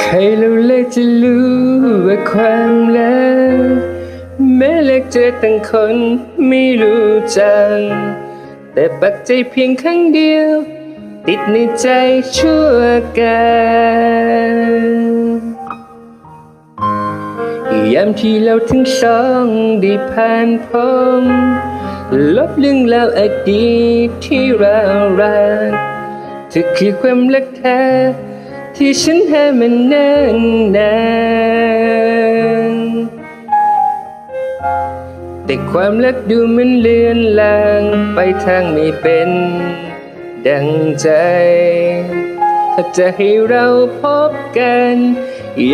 ใครเราเลยจะรู้ว่าความรักแม้เล็กเจอตั้งคนไม่รู้จัก แต่ปักใจเพียงครั้งเดียว ติดในใจชั่วกันยามที่เราทั้งสองได้ผ่านพ้นลบเรื่องราวอดีตที่เรารักเธอคือความรักแท้ที่ฉันหามันเนิ่นนาน แต่ความรักดูเหมันเลือนลางไปทางไม่เป็นดังใจ ถ้าจะให้เราพบกัน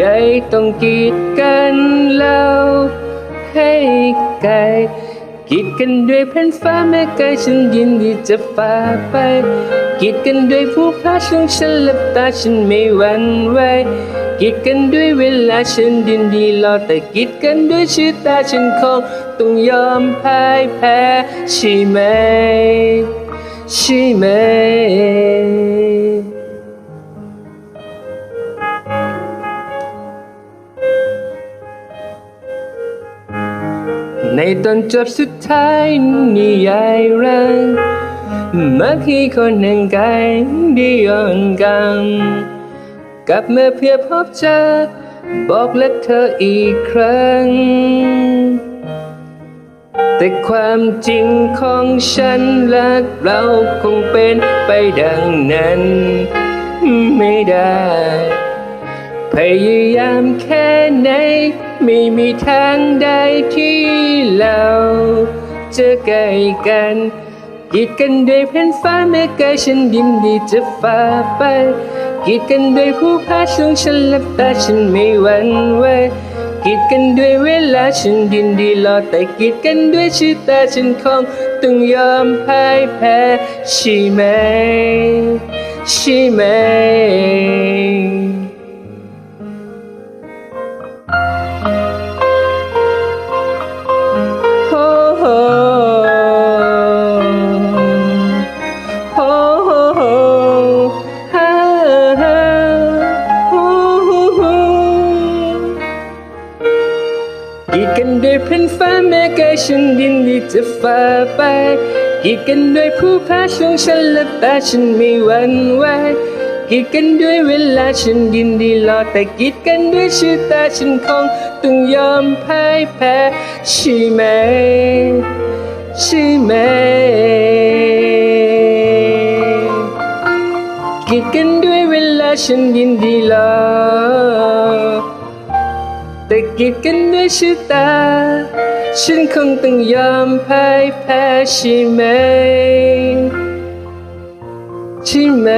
ยายต้องกีดกันแล้วให้ไกลกีดกันด้วยแผ่นฟ้าแม่ไกลฉันยินดีจะฝ่าไป กีดกันด้วยผู้พาช่วงฉันหลับตาฉันไม่หวั่นไหว กีดกันด้วยเวลาฉันดินดีรอแต่กีดกันด้วยชื่อตาฉันคงต้องยอมพ่ายแพ้ใช่ไหม ใช่ไหมในตอนจบสุดท้ายนิยายรักมักให้คนหนึ่งกายได้ย้อนกัน กลับมาเพื่อพบเจอ บอกรักเธออีกครั้ง แต่ความจริงของฉันและเราคงเป็นไปดังนั้น ไม่ได้ พยายามแค่ไหน ไม่มีทางใดที่เราจะใกล้กันกีดกันด้วยแผ่นฟ้าแม้ไกลฉันยินดีจะฝ่าไป กีดกันด้วยผู้พาช่วงฉันแลับตาฉันไม่หวั่นไหวกีดกันด้วยเวลาฉันยินดีรอแต่กีดกันด้วยชื่อตาฉันคงต้องยอมพ่ายแพ้ใช่ไหมใช่ไหม ดกันด้วยแผ่นฟ้าแม้ไกลฉันยินดีจะฝ่าไปกีดกันด้วยผู้พาช่วงฉันและตาฉันไม่หวั่นไหวกีดกันด้วยเวลาฉันยินดีรอแต่กีดกันด้วยชื่อตาฉันคงต้องยอมพ่ายแพ้ใช่ไหมใช่ไหมกีดกันด้วยเวลาฉันยินดีรอแต่กีดกันด้วยชื่อตา ฉันคงต้องยอมพ่ายแพ้ใช่ไหมใช่ไหม